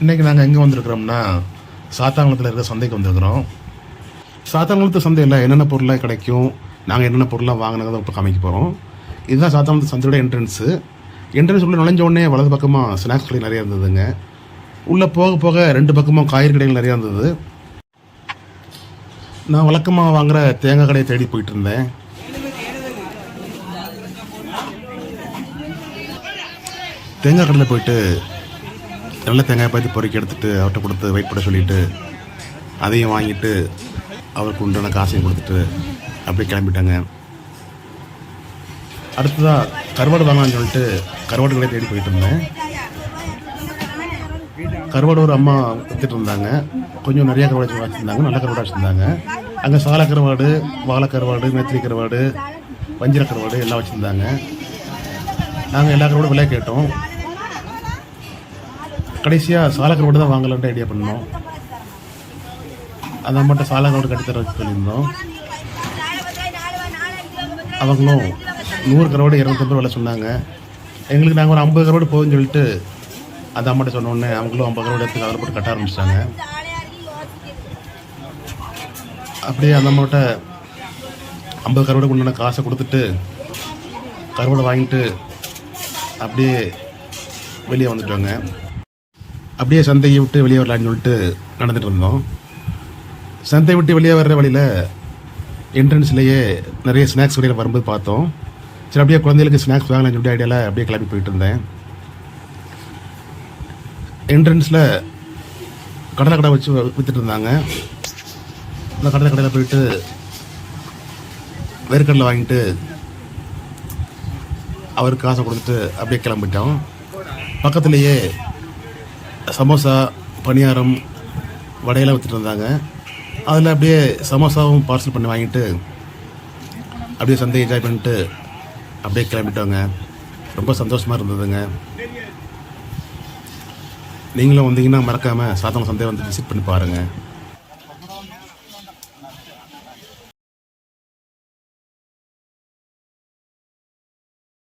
இன்றைக்கி நாங்கள் எங்கே வந்திருக்கிறோம்னா சாத்தாங்குளத்தில் இருக்கிற சந்தைக்கு வந்திருக்கிறோம். சாத்தாங்குளத்து சந்தையில் என்னென்ன பொருளாக கிடைக்கும் நாங்கள் என்னென்ன பொருளாக வாங்கினதை இப்போ காமிக்க போகிறோம் இதுதான் சாத்தாங்குளத்து சந்தையோட என்ட்ரன்ஸு என்ட்ரன்ஸ் உள்ள நுழைஞ்ச உடனே வலது பக்கமாக ஸ்நாக்ஸ் கடை நிறையா இருந்ததுங்க. உள்ளே போக போக ரெண்டு பக்கமும் காய்கறி கடைகள் நிறையா இருந்தது. நான் வழக்கமாக வாங்குகிற தேங்காய் கடையை தேடி போயிட்டு இருந்தேன். தேங்காய் கடையில் போயிட்டு நல்ல தேங்காய் பார்த்து பொறுக்கி எடுத்துட்டு அவர்கிட்ட கொடுத்து வெயிட் பண்ண சொல்லிட்டு அதையும் வாங்கிட்டு அவருக்கு உண்டான காசையும் கொடுத்துட்டு அப்படியே கிளம்பிட்டாங்க. அடுத்ததாக கருவாடு வாங்கலாம்னு சொல்லிட்டு கருவாடு கடையை தேடி போயிட்டு இருந்தேன். கருவாடு ஒரு அம்மா வித்துட்டு இருந்தாங்க. கொஞ்சம் நிறையா கருவாடு வச்சுருந்தாங்க நல்ல கருவாடு வச்சுருந்தாங்க. அங்கே சால கருவாடு வாழை கருவாடு மேத்திரி கருவாடு வஞ்சிர கருவாடு எல்லாம் வச்சுருந்தாங்க. நாங்கள் எல்லா கருவாடும் விலை கேட்டோம். கடைசியாக சாலக்கர் ரோடு தான் வாங்கலான்ட்டு ஐடியா பண்ணோம். அதான் மட்டும் சால கருவாடு கட்டித்தர சொல்லியிருந்தோம். அவங்களும் நூறு கரோடு இரநூத்தம்பது ரூபா விலை சொன்னாங்க. எங்களுக்கு நாங்கள் ஒரு ஐம்பது கரோடு போகுதுன்னு சொல்லிட்டு அந்த அம்மாட்ட சொன்னோடனே அவங்களும் ஐம்பது கரோடு எடுத்து அதில் போட்டு கட்ட ஆரம்பிச்சிட்டாங்க. அப்படியே அந்த அம்மாட்ட ஐம்பது கருவாடு கொண்டான காசை கொடுத்துட்டு கருவாடை வாங்கிட்டு அப்படியே வெளியே வந்துட்டாங்க. அப்படியே சந்தையை விட்டு வெளியே வரலான்னு சொல்லிட்டு நடந்துட்டு இருந்தோம். சந்தை விட்டு வெளியே வர்ற வழியில் என்ட்ரன்ஸ்லேயே நிறைய ஸ்நாக்ஸ் கடையில் வரும்போது பார்த்தோம். சரி அப்படியே குழந்தைகளுக்கு ஸ்நாக்ஸ் வாங்கலாம்னு சொல்லிட்டு ஐடியாவில் அப்படியே கிளம்பி போயிட்டு இருந்தேன். என்ட்ரன்ஸில் கடலை கடை வச்சு விற்றுட்டு இருந்தாங்க. அந்த கடலை கடையில் போயிட்டு வேர்க்கடலை வாங்கிட்டு அவருக்கு காசை கொடுத்துட்டு அப்படியே கிளம்பிட்டோம். பக்கத்துலேயே சமோசா பணியாரம் வடையெல்லாம் வித்துட்டு இருந்தாங்க அதில் அப்படியே சமோசாவும் பார்சல் பண்ணி வாங்கிட்டு அப்படியே சந்தையை என்ஜாய் பண்ணிட்டு அப்படியே கிளம்பிட்டோங்க. ரொம்ப சந்தோஷமாக இருந்ததுங்க. நீங்களும் வந்தீங்கன்னா மறக்காமல் சாத்தம் சந்தையை வந்து விசிட் பண்ணி பாருங்கள்